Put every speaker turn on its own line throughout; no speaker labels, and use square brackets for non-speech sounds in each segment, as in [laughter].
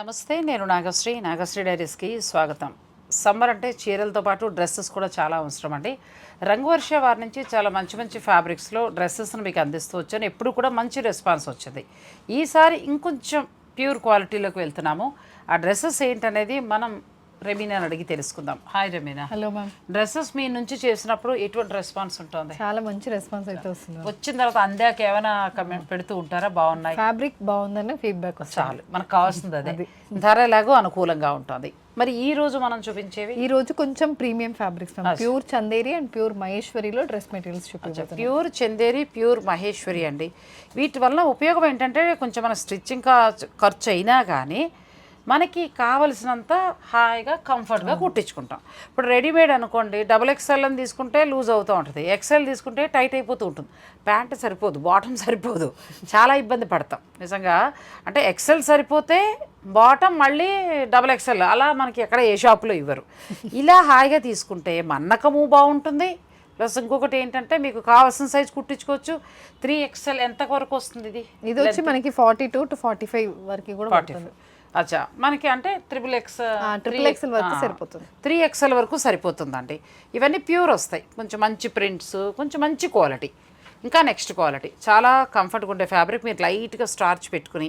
నమస్తే నేను నాగశ్రీ. నాగశ్రీ డైరీస్కి స్వాగతం. సమ్మర్ అంటే చీరలతో పాటు డ్రెస్సెస్ కూడా చాలా అవసరం అండి రంగువర్ష వారి నుంచి చాలా మంచి మంచి ఫ్యాబ్రిక్స్లో డ్రెస్సెస్ని మీకు అందిస్తూ వచ్చాను. ఎప్పుడు కూడా మంచి రెస్పాన్స్ వచ్చింది. ఈసారి ఇంకొంచెం ప్యూర్ క్వాలిటీలోకి వెళ్తున్నాము. ఆ డ్రెస్సెస్ ఏంటనేది మనం రెమీనాని అడిగి తెలుసుకుందాం. Hi Remina.
Hello ma'am
dresses మీ నుంచి చేసినప్పుడు ఎటువంటి రెస్పాన్స్ ఉంటుంది?
చాలా మంచి రెస్పాన్స్ అయితే వస్తుంది.
వచ్చిన తర్వాత అందాక ఏమైనా కమెంట్ పెడుతూ ఉంటారా? బాగున్నాయి.
ఫ్యాబ్రిక్ బాగుందని ఫీడ్బ్యాక్ వస్తుంది.
చాలు మనకు కావాల్సింది అదే. ధర ఎలాగో అనుకూలంగా ఉంటుంది. మరి ఈ రోజు మనం చూపించేవి?
ఈ రోజు కొంచెం premium fabrics pure Chanderi and pure మహేశ్వరిలో dress materials చూపించారు
ప్యూర్ చందేరి ప్యూర్ మహేశ్వరి అండి. వీటి వల్ల ఉపయోగం ఏంటంటే కొంచెం మన స్టిచ్చింగ్ ఖర్చు అయినా కానీ మనకి కావలసినంత హాయిగా కంఫర్ట్గా కుట్టించుకుంటాం. ఇప్పుడు రెడీమేడ్ అనుకోండి డబుల్ ఎక్స్ఎల్ అని తీసుకుంటే లూజ్ అవుతూ ఉంటుంది. ఎక్స్ఎల్ తీసుకుంటే టైట్ అయిపోతూ ఉంటుంది. ప్యాంట్ సరిపోదు బాటమ్ సరిపోదు. చాలా ఇబ్బంది పడతాం. నిజంగా అంటే ఎక్సెల్ సరిపోతే బాటమ్ మళ్ళీ డబుల్ ఎక్స్ఎల్ అలా మనకి ఎక్కడ ఏ షాప్లో ఇవ్వరు. ఇలా హాయిగా తీసుకుంటే మన్నకము బాగుంటుంది. ప్లస్ ఇంకొకటి ఏంటంటే మీకు కావాల్సిన సైజ్ కుట్టించుకోవచ్చు. త్రీ ఎక్స్ఎల్ ఎంత వరకు వస్తుంది ఇది?
ఇది వచ్చి మనకి forty two to forty five వరకు కూడా పడుతుంది.
అచ్చా. మనకి అంటే త్రిబుల్ ఎక్స్
ట్రిపుల్ ఎక్స్ఎల్ వరకు సరిపోతుంది.
త్రీ ఎక్స్ఎల్ వరకు సరిపోతుందండి. ఇవన్నీ ప్యూర్ వస్తాయి. కొంచెం మంచి ప్రింట్స్ కొంచెం మంచి క్వాలిటీ ఇంకా నెక్స్ట్ క్వాలిటీ చాలా కంఫర్ట్గా ఉండే ఫ్యాబ్రిక్ మీరు లైట్గా స్టార్చ్ పెట్టుకుని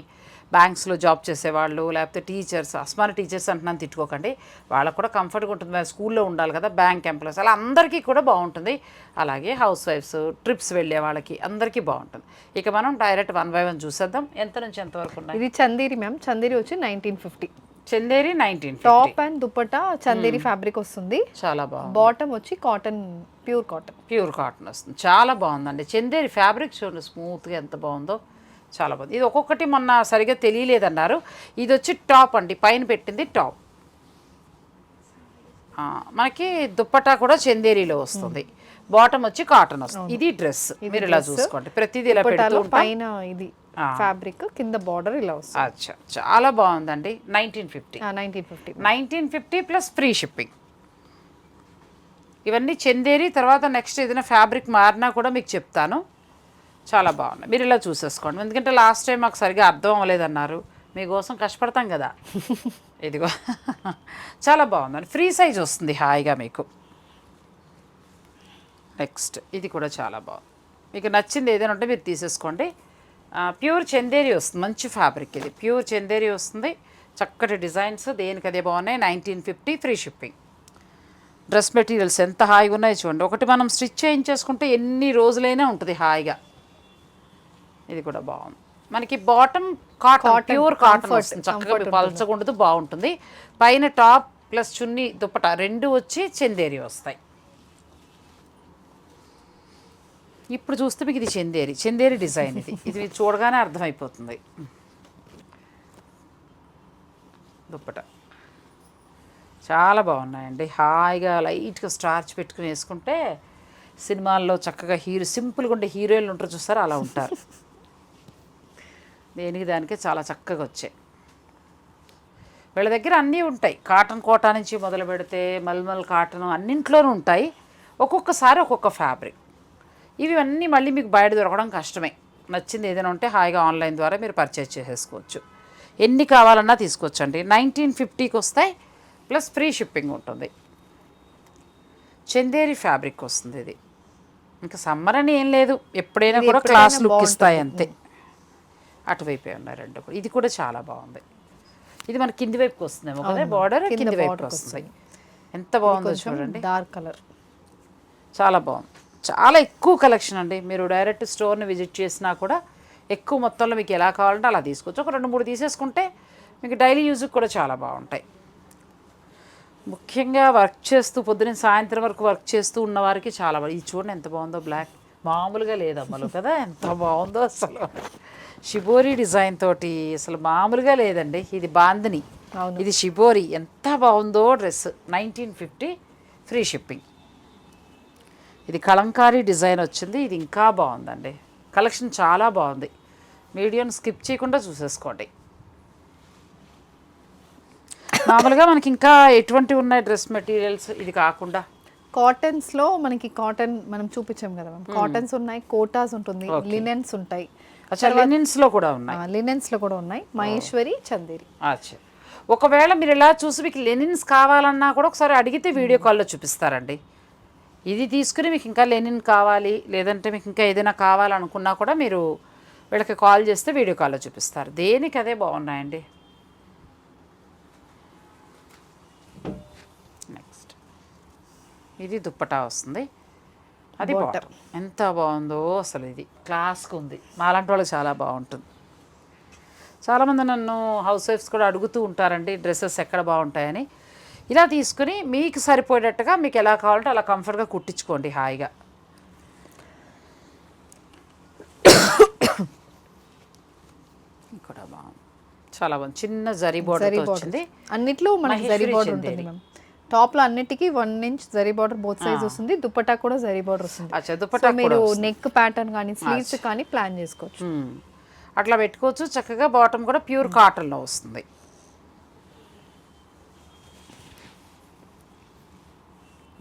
బ్యాంక్స్లో జాబ్ చేసేవాళ్ళు లేకపోతే టీచర్స్ అస్మాన టీచర్స్ అంటున్నాను తిట్టుకోకండి. వాళ్ళకు కూడా కంఫర్ట్గా ఉంటుంది. వాళ్ళు స్కూల్లో ఉండాలి కదా బ్యాంక్ ఎంప్లాయీస్ అలా అందరికీ కూడా బాగుంటుంది. అలాగే హౌస్ వైఫ్స్ ట్రిప్స్ వెళ్ళే వాళ్ళకి అందరికీ బాగుంటుంది. ఇక మనం డైరెక్ట్ వన్ బై వన్ చూసేద్దాం. ఎంత నుంచి ఎంత వరకు ఉన్నాయి?
ఇది చందేరి మ్యామ్. చందేరి వచ్చి nineteen fifty
Chanderi nineteen
top and dupatta Chanderi fabric వస్తుంది.
చాలా బాగుంది.
బాటమ్ వచ్చి cotton pure cotton
pure cotton వస్తుంది. చాలా బాగుందండి. చందేరి ఫ్యాబ్రిక్ చూడండి స్మూత్గా ఎంత బాగుందో. చాలా బాగుంది. ఇది ఒక్కొక్కటి మొన్న సరిగ్గా తెలియలేదన్నారు. ఇది వచ్చి టాప్ అండి. పైన పెట్టింది టాప్. మనకి దుప్పటా కూడా చందేరిలో వస్తుంది. బాటమ్ వచ్చి కాటన్ వస్తుంది. ఇది డ్రెస్. మీరు ఇలా చూసుకోండి. ప్రతిదీ ఇలా పెడుతూ
పైన ఇది ఫ్యాబ్రిక్ కింద బార్డర్ ఇలా వస్తుంది.
అచ్చా. చాలా బాగుందండి. Nineteen fifty.
Nineteen fifty.
Nineteen fifty plus free shipping. ఇవన్నీ చందేరి తర్వాత నెక్స్ట్ ఏదైనా ఫ్యాబ్రిక్ మారినా కూడా మీకు చెప్తాను. చాలా బాగున్నాయి. మీరు ఇలా చూసేసుకోండి. ఎందుకంటే లాస్ట్ టైం మాకు సరిగా అర్థం అవ్వలేదన్నారు. మీకోసం కష్టపడతాం కదా. [laughs] ఇదిగో. చాలా బాగుందండి. ఫ్రీ సైజ్ వస్తుంది హాయిగా మీకు. నెక్స్ట్ ఇది కూడా చాలా బాగుంది. మీకు నచ్చింది ఏదైనా ఉంటే మీరు తీసేసుకోండి. ప్యూర్ చందేరి వస్తుంది. మంచి ఫ్యాబ్రిక్ ఇది. ప్యూర్ చందేరి వస్తుంది. చక్కటి డిజైన్స్ దేనికి అదే బాగున్నాయి? Nineteen fifty free shipping dress materials ఎంత హాయిగా ఉన్నాయో చూడండి. ఒకటి మనం స్టిచ్ చేయించేసుకుంటే ఎన్ని రోజులైనా ఉంటుంది హాయిగా. ఇది కూడా బాగుంది. మనకి బాటమ్ కాటన్ ప్యూర్ కాటన్ వస్తుంది. చక్కగా పలచగా ఉండదు బాగుంటుంది. పైన టాప్ ప్లస్ చున్నీ దుప్పట రెండు వచ్చి చందేరి వస్తాయి. ఇప్పుడు చూస్తే మీకు ఇది చందేరి చందేరి డిజైన్ ఇది. ఇది చూడగానే అర్థమైపోతుంది. దుప్పట. చాలా బాగున్నాయండి. హాయిగా లైట్గా స్టార్చ్ పెట్టుకుని వేసుకుంటే సినిమాల్లో చక్కగా హీరో సింపుల్గా ఉండే హీరోయిన్లు ఉంటారు చూస్తారా అలా ఉంటారు. దేనికి దానికే చాలా చక్కగా వచ్చాయి. వీళ్ళ దగ్గర అన్నీ ఉంటాయి. కాటన్ కోటా నుంచి మొదలు పెడితే మల్మల్ కాటన్ అన్నింట్లోనూ ఉంటాయి. ఒక్కొక్కసారి ఒక్కొక్క ఫ్యాబ్రిక్. ఇవి అన్నీ మళ్ళీ మీకు బయట దొరకడం కష్టమే. నచ్చింది ఏదైనా ఉంటే హాయిగా ఆన్లైన్ ద్వారా మీరు పర్చేజ్ చేసేసుకోవచ్చు. ఎన్ని కావాలన్నా తీసుకోవచ్చండి. నైన్టీన్ ఫిఫ్టీకి వస్తాయి. ప్లస్ ఫ్రీ షిప్పింగ్ ఉంటుంది. చందేరి ఫ్యాబ్రిక్ వస్తుంది ఇది. ఇంకా సమ్మర్ అని ఏం లేదు. ఎప్పుడైనా కూడా క్లాస్ లుక్ ఇస్తాయి అంతే. అటువైపే ఉన్నాయి రెండు కూడా ఇది కూడా చాలా బాగుంది. ఇది మన కింది వైపుకి వస్తుందేమో కదా? బార్డర్ కింది వైపుకి వస్తుంది. ఎంత బాగుందో చూడండి.
డార్క్ కలర్
చాలా బాగుంది. చాలా ఎక్కువ కలెక్షన్ అండి. మీరు డైరెక్ట్ స్టోర్ని విజిట్ చేసినా కూడా ఎక్కువ మొత్తంలో మీకు ఎలా కావాలంటే అలా తీసుకోవచ్చు. ఒక రెండు మూడు తీసేసుకుంటే మీకు డైలీ యూజ్కి కూడా చాలా బాగుంటాయి. ముఖ్యంగా వర్క్ చేస్తూ పొద్దున సాయంత్రం వరకు వర్క్ చేస్తూ ఉన్న వారికి చాలా ఇది చూడండి ఎంత బాగుందో బ్లాక్ మామూలుగా లేదమ్మలు కదా ఎంత బాగుందో అసలు. షిబోరి డిజైన్ తోటి అసలు మామూలుగా లేదండి. ఇది బాందిని. ఇది షిబోరి. ఎంత బాగుందో dress. Nineteen fifty free shipping. ఇది కలంకారీ డిజైన్ వచ్చింది. ఇది ఇంకా బాగుందండి. కలెక్షన్ చాలా బాగుంది. మీడియం స్కిప్ చేయకుండా చూసేసుకోండి. మామూలుగా మనకి ఇంకా ఎటువంటి ఉన్నాయి డ్రెస్ మెటీరియల్స్? ఇది కాకుండా
కాటన్స్లో మనకి కాటన్ మనం చూపించాం కదా మ్యామ్. కాటన్స్ ఉన్నాయి కోటాస్ ఉంటుంది లినెన్స్ ఉంటాయి.
లెనిన్స్లో కూడా ఉన్నాయి.
లినెన్స్లో కూడా ఉన్నాయి. మహేశ్వరి చందేరి.
అచ్చా. ఒకవేళ మీరు ఇలా చూసి మీకు లెనిన్స్ కావాలన్నా కూడా ఒకసారి అడిగితే వీడియో కాల్లో చూపిస్తారండి. ఇది తీసుకుని మీకు ఇంకా లెనిన్ కావాలి లేదంటే మీకు ఇంకా ఏదైనా కావాలనుకున్నా కూడా మీరు వీళ్ళకి కాల్ చేస్తే వీడియో కాల్లో చూపిస్తారు. దేనికి అదే బాగున్నాయండి నెక్స్ట్ ఇది దుప్పటా వస్తుంది. అది బాటమ్. ఎంత బాగుందో అసలు ఇది. క్లాస్గా ఉంది. మాలాంటి వాళ్ళకి చాలా బాగుంటుంది. చాలామంది నన్ను హౌస్ వైఫ్స్ కూడా అడుగుతూ ఉంటారండి డ్రెస్సెస్ ఎక్కడ బాగుంటాయని? ఇలా తీసుకుని మీకు సరిపోయేటట్టుగా మీకు ఎలా కావాలంటే అలా కంఫర్ట్గా కుట్టించుకోండి హాయిగా. [coughs] ఇది కూడా బాగుంది. చాలా బాగుంది. చిన్న జరీ
బార్డర్
వచ్చింది.
అన్నిట్లో మనకి జరీ బార్డర్ ఉంటుంది
చందేరి.
మ్యామ్ టాప్లో అన్నిటికీ one inch zari border both size వస్తుంది. దుపట్టా కూడా జరీ బార్డర్ వస్తుంది.
దుపట్టా
మీరు. నెక్ ప్యాటర్న్ కానీ స్లీవ్స్ కానీ ప్లాన్ చేసుకోవచ్చు.
మ్మ్. అట్లా పెట్టుకోవచ్చు. చక్కగా బాటమ్ కూడా ప్యూర్ కాటన్లో వస్తుంది.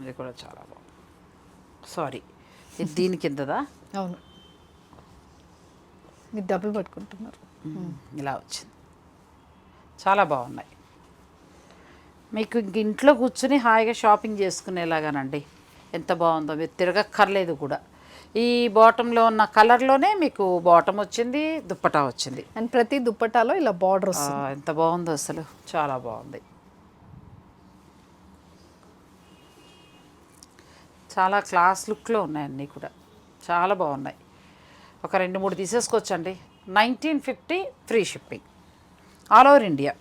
ఇది కూడా చాలా బాగుంది. సారీ ఇది [laughs] దీని కిందదా?
అవును. మీరు డబ్బులు పట్టుకుంటున్నారు.
ఇలా వచ్చింది. చాలా బాగున్నాయి. మీకు ఇంక ఇంట్లో కూర్చుని హాయిగా షాపింగ్ చేసుకునేలాగానండి. ఎంత బాగుందో మీరు తిరగక్కర్లేదు కూడా. ఈ బాటంలో ఉన్న కలర్లోనే మీకు బాటమ్ వచ్చింది దుప్పటా వచ్చింది.
అండ్ ప్రతి దుప్పటాలో ఇలా బార్డర్ వస్తుంది.
ఎంత బాగుందో అసలు. చాలా బాగుంది. చాలా క్లాస్ లుక్లో ఉన్నాయి అన్నీ కూడా. చాలా బాగున్నాయి. ఒక రెండు మూడు తీసేసుకోవచ్చండి. Nineteen fifty free shipping. All over India.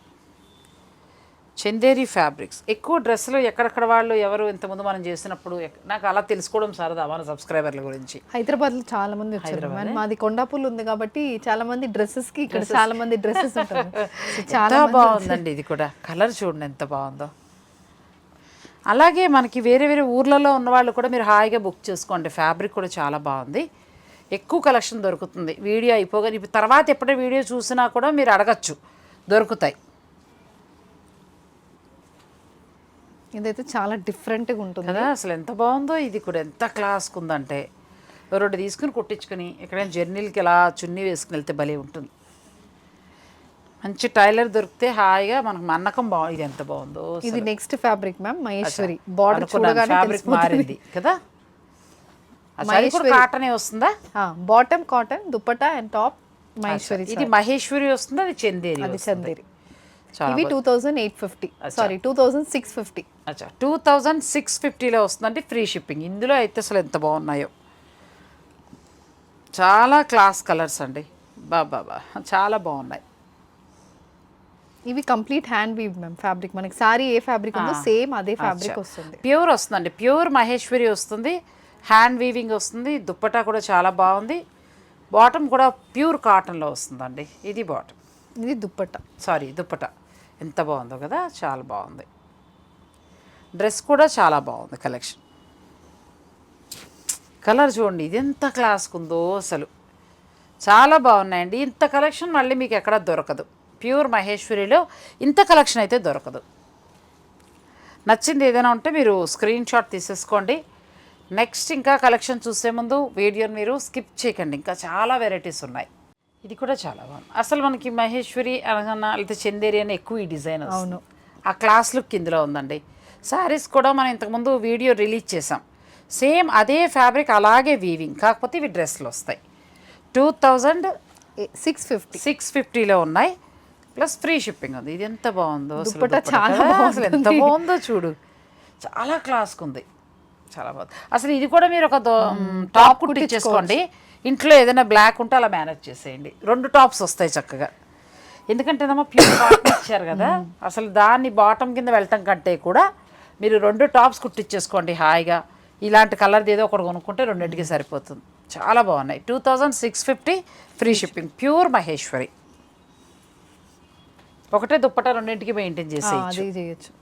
Chanderi fabrics. ఎక్కువ డ్రెస్సులు ఎక్కడెక్కడ వాళ్ళు ఎవరు ఇంతకుముందు మనం చేసినప్పుడు నాకు అలా తెలుసుకోవడం సరదా మన సబ్స్క్రైబర్ల గురించి.
హైదరాబాద్లో చాలా మంది వచ్చారు మాది కొండాపూర్ ఉంది కాబట్టి చాలా మంది డ్రెస్సెస్కి ఇక్కడ చాలా మంది డ్రెస్సెస్ చాలా
బాగుందండి ఇది కూడా. కలర్ చూడండి ఎంత బాగుందో. అలాగే మనకి వేరే వేరే ఊర్లలో ఉన్న వాళ్ళు కూడా మీరు హాయిగా బుక్ చేసుకోండి. ఫ్యాబ్రిక్ కూడా చాలా బాగుంది. ఎక్కువ కలెక్షన్ దొరుకుతుంది. వీడియో అయిపోగానే ఇప్పుడు తర్వాత ఎప్పుడైనా వీడియో చూసినా కూడా మీరు అడగచ్చు. దొరుకుతాయి.
ఇదైతే చాలా డిఫరెంట్గా ఉంటుంది.
కదా అసలు ఎంత బాగుందో ఇది కూడా. ఎంత క్లాస్కి ఉందంటే రెండు తీసుకుని కుట్టించుకుని ఎక్కడైనా జర్నీలకి ఇలా చున్నీ వేసుకుని వెళ్తే భలే ఉంటుంది. మంచి టైలర్ దొరికితే హాయిగా మనకు మన్నకం బా ఇది ఎంత బాగుందో
ఇది next fabric ma'am Maheshwari. Border
fabric మారింది కదా? కాటనే వస్తుందా?
Bottom cotton dupatta and top Maheshwari
ఇది మహేశ్వరి వస్తుందా అది చందేరి
అది? చందేరి. ఇవి two thousand eight fifty sorry two thousand six fifty
అచ్చా. టూ థౌజండ్ సిక్స్ ఫిఫ్టీలో వస్తుందంటే ఫ్రీ షిప్పింగ్. ఇందులో అయితే అసలు ఎంత బాగున్నాయో. చాలా క్లాస్ కలర్స్ అండి. బాబా చాలా బాగున్నాయి.
ఇవి complete hand weave ma'am fabric. మనకి సారీ ఏ ఫ్యాబ్రిక్ ఉందో సేమ్ అదే ఫ్యాబ్రిక్ వస్తుంది.
ప్యూర్ వస్తుందండి. ప్యూర్ మహేశ్వరి వస్తుంది. హ్యాండ్ వీవింగ్ వస్తుంది. దుప్పటా కూడా చాలా బాగుంది. బాటమ్ కూడా ప్యూర్ కాటన్లో వస్తుందండి. ఇది బాటమ్.
ఇది దుప్పట్టా
సారీ దుప్పట. ఎంత బాగుందో కదా చాలా బాగుంది. డ్రెస్ కూడా చాలా బాగుంది కలెక్షన్ కలర్ చూడండి ఇది ఎంత క్లాస్కి ఉందో అసలు. చాలా బాగున్నాయండి. ఇంత కలెక్షన్ మళ్ళీ మీకు ఎక్కడ దొరకదు. ప్యూర్ మహేశ్వరిలో ఇంత కలెక్షన్ అయితే దొరకదు. నచ్చింది ఏదైనా ఉంటే మీరు స్క్రీన్ షాట్ తీసేసుకోండి. నెక్స్ట్ ఇంకా కలెక్షన్ చూసే ముందు వీడియోని మీరు స్కిప్ చేయకండి. ఇంకా చాలా వెరైటీస్ ఉన్నాయి. ఇది కూడా చాలా బాగుంది. అసలు మనకి మహేశ్వరి అనగా లేకపోతే చందేరి అని ఎక్కువ ఈ డిజైన్ అవును. ఆ క్లాస్ లుక్ ఇందులో ఉందండి. శారీస్ కూడా మనం ఇంతకుముందు వీడియో రిలీజ్ చేసాం సేమ్ అదే ఫ్యాబ్రిక్ అలాగే వీవింగ్ కాకపోతే ఇవి డ్రెస్లు వస్తాయి. Two thousand
six fifty
six ఫిఫ్టీలో ఉన్నాయి. ప్లస్ ఫ్రీ షిప్పింగ్ ఉంది. ఇది ఎంత బాగుందో అసలు
చాలా?
అసలు ఎంత
బాగుంది.
చూడు. చాలా క్లాస్కి ఉంది. చాలా బాగుంది. అసలు ఇది కూడా మీరు ఒక టాప్ కుట్టించేసుకోండి ఇంట్లో ఏదైనా బ్లాక్ ఉంటే అలా మేనేజ్ చేసేయండి. రెండు టాప్స్ వస్తాయి చక్కగా. ఎందుకంటే ఏదమ్మా ప్యూర్ కాటన్ ఇచ్చారు కదా అసలు దాన్ని బాటమ్ కింద వెళ్ళటం కంటే కూడా మీరు రెండు టాప్స్ కుట్టించేసుకోండి హాయిగా. ఇలాంటి కలర్ది ఏదో ఒకటి కొనుక్కుంటే రెండింటికి సరిపోతుంది. చాలా బాగున్నాయి. Two thousand six fifty free shipping pure Maheshwari ఒకటే దుప్పట రెండింటికి మెయింటైన్ చేసేయచ్చు.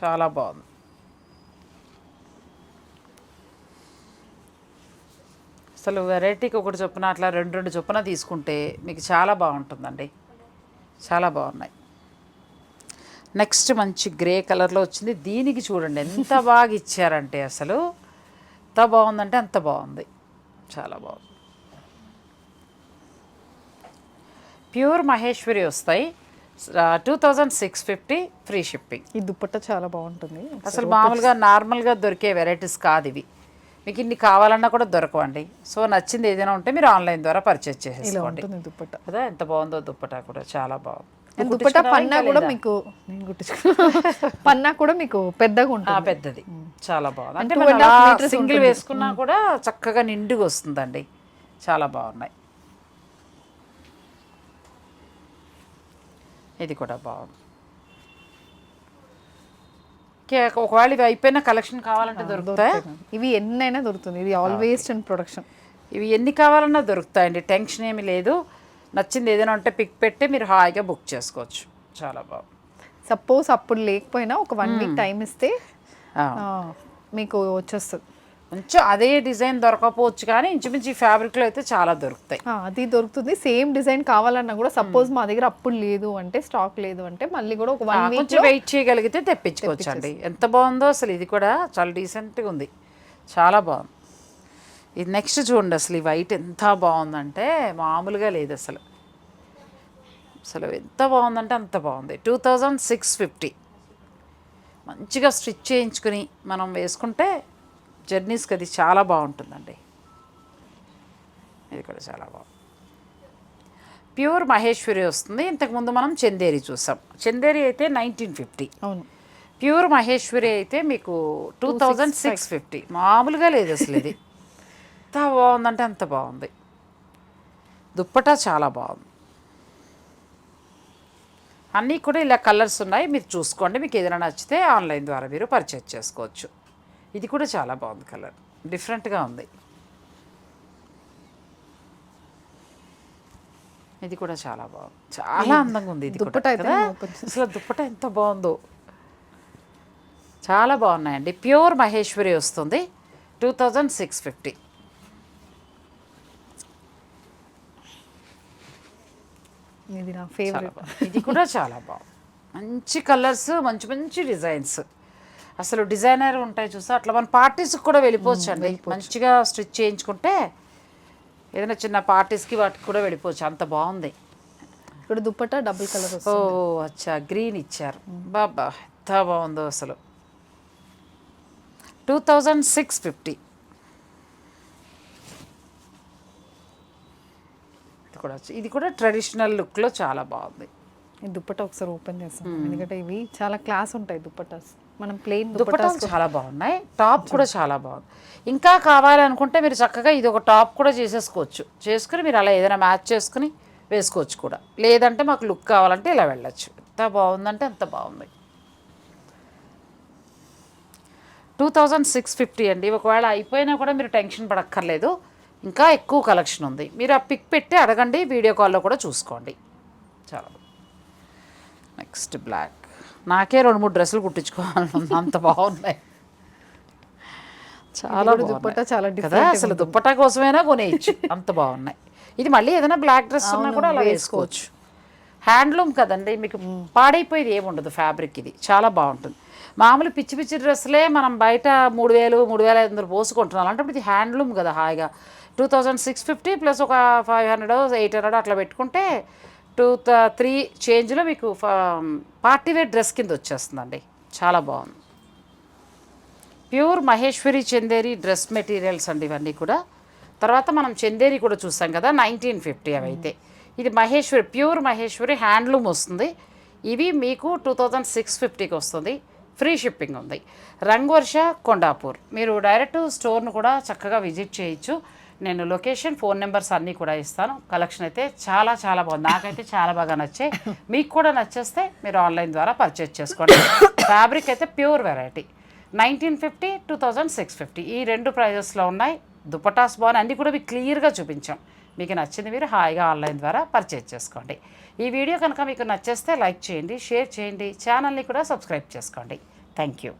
చాలా బాగుంది. అసలు వెరైటీకి ఒకటి చొప్పున అట్లా రెండు రెండు చొప్పున తీసుకుంటే మీకు చాలా బాగుంటుందండి. చాలా బాగున్నాయి. నెక్స్ట్ మంచి గ్రే కలర్లో వచ్చింది. దీనికి చూడండి ఎంత బాగా ఇచ్చారంటే అసలు ఎంత బాగుందంటే అంత బాగుంది. చాలా బాగుంది. ప్యూర్ మహేశ్వరి వస్తాయి. Two thousand six fifty free shipping.
ఈ దుప్పట్ట చాలా బాగుంటుంది.
అసలు మామూలుగా నార్మల్గా దొరికే వెరైటీస్ కాదు ఇవి. మీకు ఇన్ని కావాలన్నా కూడా దొరకవండి. సో నచ్చింది ఏదైనా ఉంటే మీరు ఆన్లైన్ ద్వారా పర్చేజ్
ఇలా
చేసేసుకోండి
ఉంటుంది దుప్పట్ట
కదా ఎంత బాగుందో దుప్పటా కూడా చాలా బాగుంది.
అండ్ దుప్పట్ట పన్నా కూడా మీకు నేను [laughs] పన్నా కూడా మీకు పెద్దగా ఉంటుంది.
పెద్దది. చాలా బాగుంది. అంటే సింగిల్ వేసుకున్నా కూడా చక్కగా నిండుగా వస్తుందండి. చాలా బాగున్నాయి. ఇది కూడా బాగుంది. ఒకవేళ ఇవి అయిపోయిన కలెక్షన్ కావాలంటే దొరుకుతాయి?
ఇవి ఎన్నైనా దొరుకుతుంది. ఇది ఆల్వేస్ అండ్ ప్రొడక్షన్
ఇవి ఎన్ని కావాలన్నా దొరుకుతాయండి. టెన్షన్ ఏమీ లేదు. నచ్చింది ఏదైనా ఉంటే పిక్ పెట్టి మీరు హాయిగా బుక్ చేసుకోవచ్చు. చాలా బాగుంది.
సపోజ్ అప్పుడు లేకపోయినా ఒక వన్ వీక్ టైం ఇస్తే మీకు వచ్చేస్తుంది.
కొంచెం అదే డిజైన్ దొరకకపోవచ్చు కానీ ఇంచుమించు ఈ ఫ్యాబ్రిక్లో అయితే చాలా దొరుకుతాయి.
అది దొరుకుతుంది. సేమ్ డిజైన్ కావాలన్నా కూడా సపోజ్ మా దగ్గర అప్పుడు లేదు అంటే స్టాక్ లేదు అంటే మళ్ళీ కూడా ఒక వన్ వీక్
కొంచెం వెయిట్ చేయగలిగితే తెప్పించుకోవచ్చు అండి. ఎంత బాగుందో అసలు ఇది కూడా చాలా డీసెంట్గా ఉంది. చాలా బాగుంది. ఇది నెక్స్ట్ చూడండి అసలు ఈ వైట్ ఎంత బాగుందంటే మామూలుగా లేదు అసలు. అసలు ఎంత బాగుందంటే అంత బాగుంది. టూ థౌజండ్ సిక్స్ ఫిఫ్టీ మంచిగా స్టిచ్ చేయించుకుని మనం వేసుకుంటే జర్నీస్కి అది చాలా బాగుంటుందండి. ఇది కూడా చాలా బాగుంది ప్యూర్ మహేశ్వరి వస్తుంది. ఇంతకుముందు మనం చందేరి చూసాం. చందేరి అయితే నైన్టీన్ ఫిఫ్టీ.
అవును.
ప్యూర్ మహేశ్వరి అయితే మీకు టూ థౌజండ్ సిక్స్ ఫిఫ్టీ. మామూలుగా లేదు అసలు ఇది. ఎంత బాగుందంటే అంత బాగుంది. దుప్పటా చాలా బాగుంది. అన్నీ కూడా ఇలా కలర్స్ ఉన్నాయి. మీరు చూసుకోండి. మీకు ఏదైనా నచ్చితే ఆన్లైన్ ద్వారా మీరు పర్చేజ్ చేసుకోవచ్చు. ఇది కూడా చాలా బాగుంది కలర్. డిఫరెంట్గా ఉంది. ఇది కూడా చాలా బాగుంది. చాలా అందంగా ఉంది ఇది కూడా.
దుప్పట
అసలు దుప్పట ఎంత బాగుందో. చాలా బాగున్నాయండి. ప్యూర్ మహేశ్వరి వస్తుంది. Two thousand six fifty.
ఇది నా ఫేవరెట్.
ఇది కూడా చాలా బాగుంది. మంచి కలర్స్ మంచి మంచి డిజైన్స్. అసలు డిజైనర్ ఉంటాయి చూసా? అట్లా మన పార్టీస్కి కూడా వెళ్ళిపోవచ్చు అండి. మంచిగా స్టిచ్ చేయించుకుంటే ఏదైనా చిన్న పార్టీస్కి వాటికి కూడా వెళ్ళిపోవచ్చు. అంత బాగుంది.
ఇక్కడ దుప్పట్ట డబుల్ కలర్
ఓ అచ్చా. గ్రీన్ ఇచ్చారు. బాబా ఎంత బాగుందో అసలు. టూ థౌజండ్ సిక్స్ ఫిఫ్టీ ఇది కూడా ఇది కూడా ట్రెడిషనల్ లుక్లో చాలా బాగుంది.
ఈ దుప్పట్ట ఒకసారి ఓపెన్ చేస్తాం ఎందుకంటే ఇవి చాలా క్లాస్ ఉంటాయి దుప్పటాస్. మనం ప్లెయిన్
దుప్పటాలు చాలా బాగున్నాయి. టాప్ కూడా చాలా బాగుంది. ఇంకా కావాలనుకుంటే మీరు చక్కగా ఇది ఒక టాప్ కూడా చేసేసుకోవచ్చు. చేసుకుని మీరు అలా ఏదైనా మ్యాచ్ చేసుకుని వేసుకోవచ్చు కూడా. లేదంటే మాకు లుక్ కావాలంటే ఇలా వెళ్ళచ్చు. ఎంత బాగుందంటే అంత బాగుంది. టూ థౌజండ్ సిక్స్ ఫిఫ్టీ అండి. ఒకవేళ అయిపోయినా కూడా మీరు టెన్షన్ పడక్కర్లేదు. ఇంకా ఎక్కువ కలెక్షన్ ఉంది. మీరు ఆ పిక్ పెట్టి అడగండి. వీడియో కాల్లో కూడా చూసుకోండి. చాలా. నెక్స్ట్ బ్లాక్ నాకే రెండు మూడు డ్రెస్సులు కుట్టించుకోవాలని ఉంది. అంత బాగున్నాయి. చాలా
దుప్పట్టా. చాలా
కదా అసలు దుప్పటా కోసమైనా కొనేయచ్చు. అంత బాగున్నాయి. ఇది మళ్ళీ ఏదైనా బ్లాక్ డ్రెస్ ఉన్నా కూడా అలా వేసుకోవచ్చు. హ్యాండ్లూమ్ కదండి మీకు పాడైపోయేది ఏమి ఉండదు ఫ్యాబ్రిక్ ఇది. చాలా బాగుంటుంది. మామూలు పిచ్చి పిచ్చి డ్రెస్సులే మనం బయట మూడు వేలు మూడు వేల ఐదు వందలు పోసుకుంటున్నాం. అలాంటప్పుడు ఇది హ్యాండ్లూమ్ కదా హాయిగా. Two thousand six fifty plus ఒక ఫైవ్ హండ్రెడ్ ఎయిట్ హండ్రెడ్ అట్లా పెట్టుకుంటే టూ త్రీ చేంజ్లో మీకు పార్టీ వేర్ డ్రెస్ కింద వచ్చేస్తుందండి. చాలా బాగుంది. Pure Maheshwari Chanderi dress materials అండి ఇవన్నీ కూడా. తర్వాత మనం చందేరి కూడా చూసాం కదా నైన్టీన్ ఫిఫ్టీ అవి అయితే ఇది మహేశ్వరి ప్యూర్ మహేశ్వరి హ్యాండ్లూమ్ వస్తుంది. ఇవి మీకు టూ థౌజండ్ సిక్స్ ఫిఫ్టీకి వస్తుంది. ఫ్రీ షిప్పింగ్ ఉంది. రంగవర్ష కొండాపూర్. మీరు డైరెక్ట్ స్టోర్ను కూడా చక్కగా విజిట్ చేయొచ్చు. నేను లొకేషన్ ఫోన్ నెంబర్స్ అన్నీ కూడా ఇస్తాను. కలెక్షన్ అయితే చాలా చాలా బాగుంది. నాకైతే చాలా బాగా నచ్చాయి. మీకు కూడా నచ్చేస్తే మీరు ఆన్లైన్ ద్వారా పర్చేజ్ చేసుకోండి. ఫ్యాబ్రిక్ అయితే pure variety. Nineteen fifty two thousand six fifty. ఈ రెండు ప్రైజెస్లో ఉన్నాయి. దుపటాస్ బాగున్నాయి అన్నీ కూడా మీకు క్లియర్గా చూపించాం. మీకు నచ్చింది మీరు హాయిగా ఆన్లైన్ ద్వారా పర్చేజ్ చేసుకోండి. ఈ వీడియో కనుక మీకు నచ్చేస్తే లైక్ చేయండి షేర్ చేయండి ఛానల్ని కూడా సబ్స్క్రైబ్ చేసుకోండి. Thank you